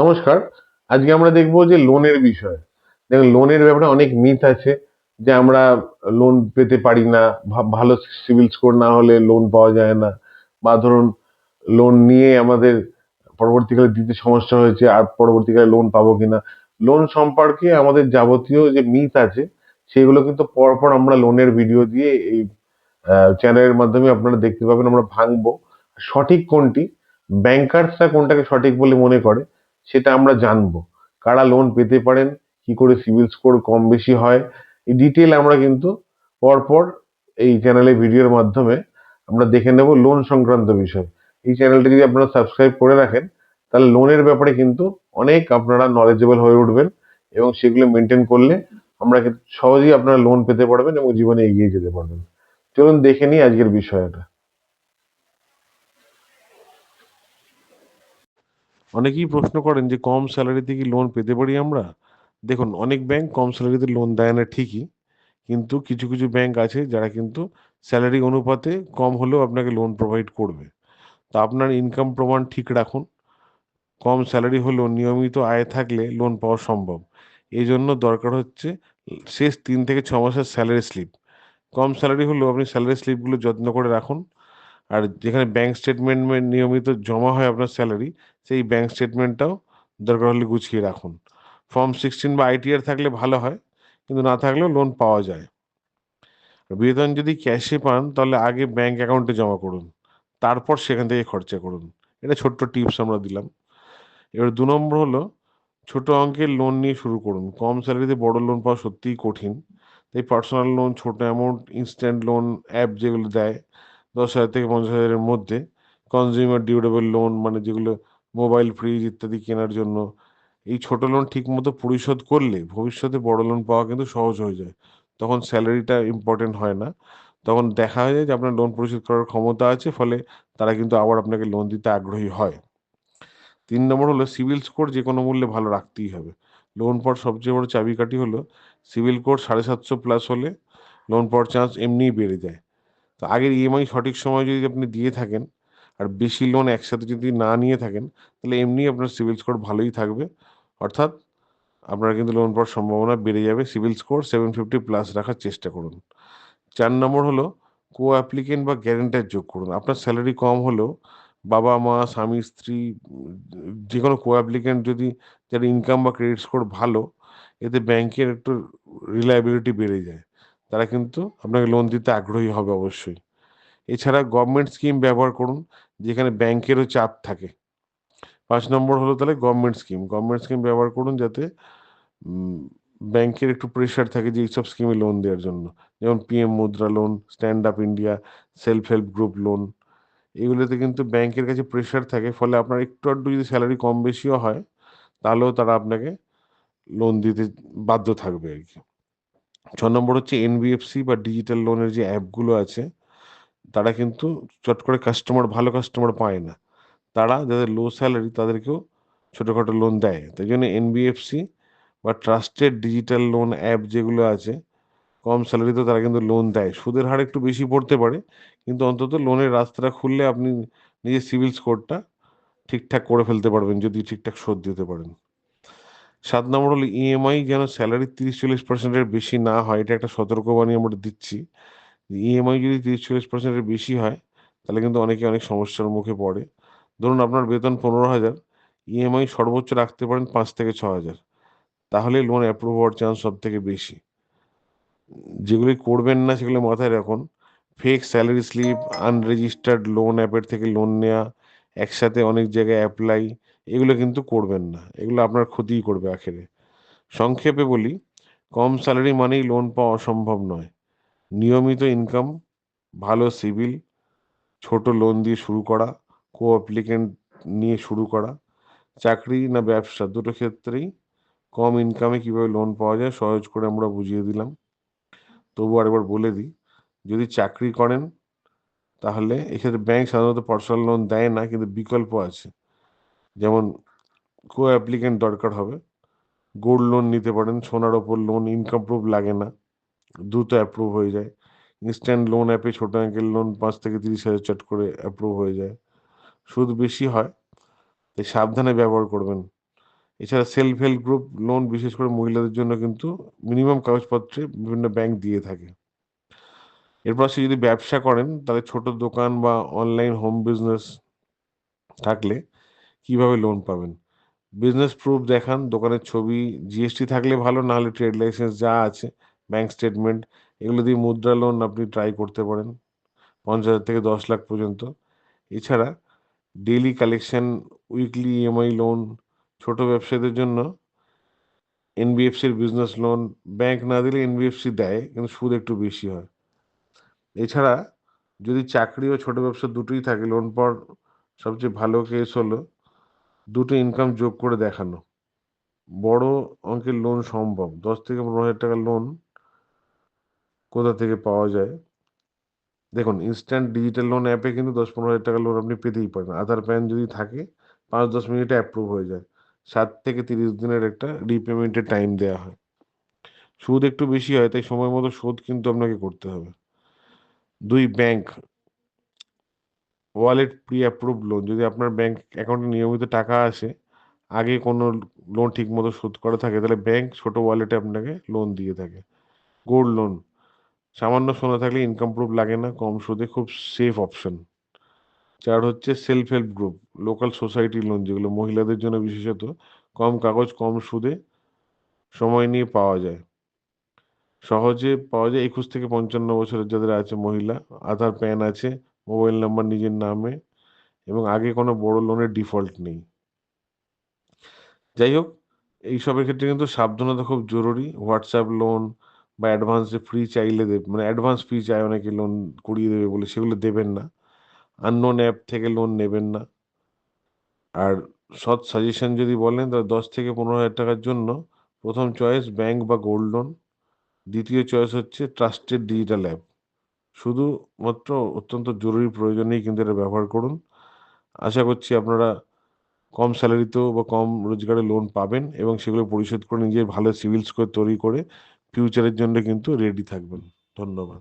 নমস্কার। আজকে আমরা দেখব যে লোনের বিষয়। দেখুন লোনের ব্যাপারে অনেক মিথ আছে যে আমরা লোন পেতে পারি না ভালো সিভিল স্কোর না হলে লোন পাওয়া যায় না। বা ধরুন লোন নিয়ে আমাদের পরবর্তীকালে দিতে সমস্যা হয়েছে, আর পরবর্তীকালে লোন পাবো কিনা। লোন সম্পর্কে আমাদের যাবতীয় যে মিথ আছে, সেগুলো কিন্তু পরপর আমরা লোনের ভিডিও দিয়ে এই চ্যানেলের মাধ্যমে আপনারা দেখতে পাবেন, আমরা ভাঙবো। সঠিক কোনটি? ব্যাংকার্সরা কোনটাকে সঠিক বলে মনে করে? সেটা আমরা জানব। কারা লোন পেতে পারেন, কি করে সিভিল স্কোর কম বেশি হয়, এই ডিটেল আমরা কিন্তু পরপর এই চ্যানেলে ভিডিওর মাধ্যমে আমরা দেখে নেব লোন সংক্রান্ত বিষয়। এই চ্যানেলটি যদি আপনারা সাবস্ক্রাইব করে রাখেন, তাহলে লোনের ব্যাপারে কিন্তু অনেক আপনারা নলেজেবল হয়ে উঠবেন এবং সেগুলো মেনটেন করলে আমরা সহজেই আপনারা লোন পেতে পারবেন এবং জীবনে এগিয়ে যেতে পারবেন। চলুন দেখে নিই আজকের বিষয়টা। অনেকেই প্রশ্ন করেন যে কম স্যালারিতে কি লোন পেতে পারি আমরা? দেখুন, অনেক ব্যাংক কম স্যালারিতে লোন দেয় না ঠিকই, কিন্তু কিছু কিছু ব্যাংক আছে যারা কিন্তু স্যালারি অনুপাতে কম হলেও আপনাকে লোন প্রোভাইড করবে। তো আপনার ইনকাম প্রমাণ ঠিক রাখুন। কম স্যালারি হলেও নিয়মিত আয় থাকলে লোন পাওয়া সম্ভব। এই জন্য দরকার হচ্ছে শেষ তিন থেকে ছ মাসের স্যালারি স্লিপ কম স্যালারি হলেও আপনি স্যালারি স্লিপগুলো যত্ন করে রাখুন। আর যেখানে ব্যাংক স্টেটমেন্ট নিয়মিত জমা হয় আপনার স্যালারি সেই ব্যাংক স্টেটমেন্টটাও দরকার হলে গুছিয়ে রাখুন। ফর্ম সিক্সটিন বা আইটিআর থাকলে ভালো হয়, কিন্তু না থাকলেও লোন পাওয়া যায়। বেতন যদি ক্যাশে পান, তাহলে আগে ব্যাংক অ্যাকাউন্টে জমা করুন, তারপর সেখান থেকে খরচা করুন। এটা ছোট্ট টিপস আমরা দিলাম। এবার দু নম্বর হলো, ছোট অঙ্কের লোন নিয়ে শুরু করুন। কম স্যালারিতে বড় লোন পাওয়া সত্যিই কঠিন। তাই পার্সোনাল লোন ছোট অ্যামাউন্ট ইনস্ট্যান্ট লোন অ্যাপ যেগুলো দেয় দশ হাজার থেকে পঞ্চাশ হাজারের মধ্যে কনজিউমার ডিউরেবল লোন মানে যেগুলো মোবাইল ফ্রিজ ইত্যাদি কেনার জন্য, এই ছোট লোন ঠিকমতো পরিশোধ করলে ভবিষ্যতে বড় লোন পাওয়া কিন্তু সহজ হয়ে যায়। তখন স্যালারিটা ইম্পর্টেন্ট হয় না। তখন দেখা হয়ে যায় যে আপনার লোন পরিশোধ করার ক্ষমতা আছে, ফলে তারা কিন্তু আবার আপনাকে লোন দিতে আগ্রহী হয়। তিন নম্বর হলো সিভিল স্কোর যে কোনো মূল্যে ভালো রাখতেই হবে। লোন পাওয়ার সবচেয়ে বড় চাবিকাঠি হলো সিভিল কোড সাড়ে সাতশো প্লাস হলে লোন পাওয়ার চান্স এমনিই বেড়ে যায়। তো আগের ইএমআই সঠিক সময় যদি আপনি দিয়ে থাকেন আর বেশি লোন একসাথে যদি না নিয়ে থাকেন, তাহলে এমনি আপনার সিভিল স্কোর ভালোই থাকবে। অর্থাৎ আপনার কিন্তু লোন পাওয়ার সম্ভাবনা বেড়ে যাবে। CIBIL score seven fifty plus রাখার চেষ্টা করুন। চার নম্বর হলো কো অ্যাপ্লিকেন্ট বা গ্যারেন্টার যোগ করুন। আপনার স্যালারি কম হলেও বাবা, মা, স্বামী, স্ত্রী যে কোনো কো অ্যাপ্লিকেন্ট যদি যার ইনকাম বা ক্রেডিট স্কোর ভালো, এতে ব্যাংকের একটু রিলায়েবিলিটি বেড়ে যায়। তারা কিন্তু আপনাকে লোন দিতে আগ্রহী হবে অবশ্যই। এছাড়া গভর্নমেন্ট স্কিম ব্যবহার করুন, যেখানে ব্যাংকেরও চাপ থাকে। পাঁচ নম্বর হলো তাহলে গভর্নমেন্ট স্কিম গভর্নমেন্ট স্কিম ব্যবহার করুন যাতে ব্যাংকের একটু প্রেশার থাকে যে এইসব স্কিমে লোন দেওয়ার জন্য। যেমন PM Mudra loan stand up India self help group loan এগুলোতে কিন্তু ব্যাংকের কাছে প্রেশার থাকে। ফলে আপনার একটু আধটু যদি স্যালারি কম বেশিও হয়, তাহলেও তারা আপনাকে লোন দিতে বাধ্য থাকবে আর কি। ছ নম্বর হচ্ছে এনবিএফসি বা ডিজিটাল লোনের যে অ্যাপগুলো আছে, তারা কিন্তু চট করে কাস্টমার ভালো কাস্টমার পায় না। তারা যাদের লো স্যালারি তাদেরকেও ছোটোখাটো লোন দেয়। তাই জন্য এনবিএফসি বা ট্রাস্টেড ডিজিটাল লোন অ্যাপ যেগুলো আছে, কম স্যালারিতে তারা কিন্তু লোন দেয়। সুদের হার একটু বেশি পড়তে পারে, কিন্তু অন্তত লোনের রাস্তাটা খুললে আপনি নিজের সিভিল স্কোরটা ঠিকঠাক করে ফেলতে পারবেন, যদি ঠিকঠাক শোধ দিতে পারেন। সাত নম্বর হলো ইএমআই যেন স্যালারি তিরিশ চল্লিশ পার্সেন্টের বেশি না হয়, এটা একটা সতর্কবাণী আমরা দিচ্ছি। ইএমআই যদি তিরিশ চল্লিশ পার্সেন্টের বেশি হয়, তাহলে কিন্তু অনেকে অনেক সমস্যার মুখে পড়ে। ধরুন আপনার বেতন পনেরো হাজার ইএমআই সর্বোচ্চ রাখতে পারেন পাঁচ থেকে ছ হাজার। তাহলে লোন অ্যাপ্রুভ হওয়ার চান্স সব থেকে বেশি। যেগুলি করবেন না সেগুলো মাথায় রাখুন। Fake salary slip unregistered loan অ্যাপের থেকে লোন নেওয়া একসাথে অনেক জায়গায় অ্যাপ্লাই এগুলো কিন্তু করবেন না। এগুলো আপনার ক্ষতিই করবে আখেরে। সংক্ষেপে বলি, কম স্যালারি মানেই লোন পাওয়া অসম্ভব নয়। নিয়মিত ইনকাম, ভালো সিভিল, ছোট লোন দিয়ে শুরু করা কো অ্যাপ্লিকেন্ট নিয়ে শুরু করা, চাকরি না ব্যবসা দুটো ক্ষেত্রেই কম ইনকামে কীভাবে লোন পাওয়া যায় সহজ করে আমরা বুঝিয়ে দিলাম। তবু আরেকবার বলে দিই, যদি চাকরি করেন, তাহলে এক্ষেত্রে ব্যাংক সাধারণত পার্সোনাল লোন দেয় না, কিন্তু বিকল্প আছে। যেমন কো অ্যাপ্লিকেন্ট দরকার হবে গোল্ড লোন নিতে পারেন, সোনার ওপর লোন ইনকাম প্রুফ লাগে না, দ্রুত অ্যাপ্রুভ হয়ে যায়। ইনস্ট্যান্ট লোন অ্যাপে ছোট অঙ্কের লোন পাঁচ থেকে তিরিশ হাজার চট করে অ্যাপ্রুভ হয়ে যায়। সুদ বেশি হয়, তাই সাবধানে ব্যবহার করবেন। এছাড়া সেলফ হেল্প গ্রুপ লোন বিশেষ করে মহিলাদের জন্য কিন্তু মিনিমাম কাগজপত্রে বিভিন্ন ব্যাংক দিয়ে থাকে। এরপর সে যদি ব্যবসা করেন তাহলে ছোট দোকান বা অনলাইন হোম বিজনেস থাকলে কীভাবে লোন পাবেন? বিজনেস প্রুফ দেখান, দোকানের ছবি জিএসটি থাকলে ভালো না হলে ট্রেড লাইসেন্স যা আছে ব্যাংক স্টেটমেন্ট এগুলো দিয়ে মুদ্রা লোন আপনি ট্রাই করতে পারেন, পঞ্চাশ হাজার থেকে দশ লাখ পর্যন্ত। এছাড়া daily collection weekly EMI loan ছোট ব্যবসায়ীদের জন্য এনবিএফসির বিজনেস লোন ব্যাংক না দিলে এনবিএফসি দেয়, কিন্তু সুদ একটু বেশি হয়। এছাড়া যদি চাকরি ও ছোট ব্যবসা দুটোই থাকে লোন পাওয়ার সবচেয়ে ভালো কেস হলো দুটো ইনকাম যোগ করে দেখানো। বড় অঙ্কের লোন সম্ভব। দশ থেকে পনেরো হাজার টাকার লোন কোথা থেকে পাওয়া যায়? দেখুন ইনস্ট্যান্ট ডিজিটাল লোন অ্যাপে কিন্তু দশ পনেরো হাজার টাকার লোন আপনি পেতেই পারেন। আধার প্যান যদি থাকে, পাঁচ দশ মিনিটে অ্যাপ্রুভ হয়ে যায়। সাত থেকে তিরিশ দিনের একটা রিপেমেন্টের টাইম দেওয়া হয়। সুদ একটু বেশি হয়, তাই সময় মতো শোধ কিন্তু আপনাকে করতে হবে। দুই bank wallet pre approve loan যদি আপনার ব্যাংক অ্যাকাউন্টে নিয়মিত টাকা আসে, আগে কোনো লোন ঠিক মতো শোধ করা থাকে, তাহলে ব্যাংক ছোট ওয়ালেটে আপনাকে লোন দিয়ে থাকে। গোল্ড লোন সামান্য সোনা থাকলে ইনকাম প্রুফ লাগে না, কম সুদে খুব সেফ অপশন চার হচ্ছে self help group local society loan যেগুলো মহিলাদের জন্য বিশেষত, কম কাগজ, কম সুদে সময় নিয়ে পাওয়া যায়। সহজে পাওয়া যায় একুশ থেকে পঞ্চান্ন বছরের যাদের আছে মহিলা, আধার, প্যান আছে মোবাইল নাম্বার নিজের নামে এবং আগে কোনো বড় লোনের ডিফল্ট নেই। যাই হোক, এইসবের ক্ষেত্রে কিন্তু সাবধানতা খুব জরুরি। হোয়াটসঅ্যাপ লোন বা অ্যাডভান্সে ফ্রি চাইলে দেবে মানে অ্যাডভান্স ফ্রি চায় অনেকে লোন করিয়ে দেবে বলে, সেগুলো দেবেন না। আননোন অ্যাপ থেকে লোন নেবেন না। আর সৎ সাজেশন যদি বলেন, তাহলে দশ থেকে পনেরো হাজার টাকার জন্য প্রথম চয়েস ব্যাংক বা গোল্ড লোন দ্বিতীয় চয়েস হচ্ছে ট্রাস্টেড ডিজিটাল অ্যাপ শুধুমাত্র অত্যন্ত জরুরি প্রয়োজনেই কিন্তু এটা ব্যবহার করুন। আশা করছি আপনারা কম স্যালারিতেও বা কম রোজগারে লোন পাবেন এবং সেগুলো পরিশোধ করে নিজের ভালো সিভিল স্কোর তৈরি করে ফিউচারের জন্য কিন্তু রেডি থাকবেন। ধন্যবাদ।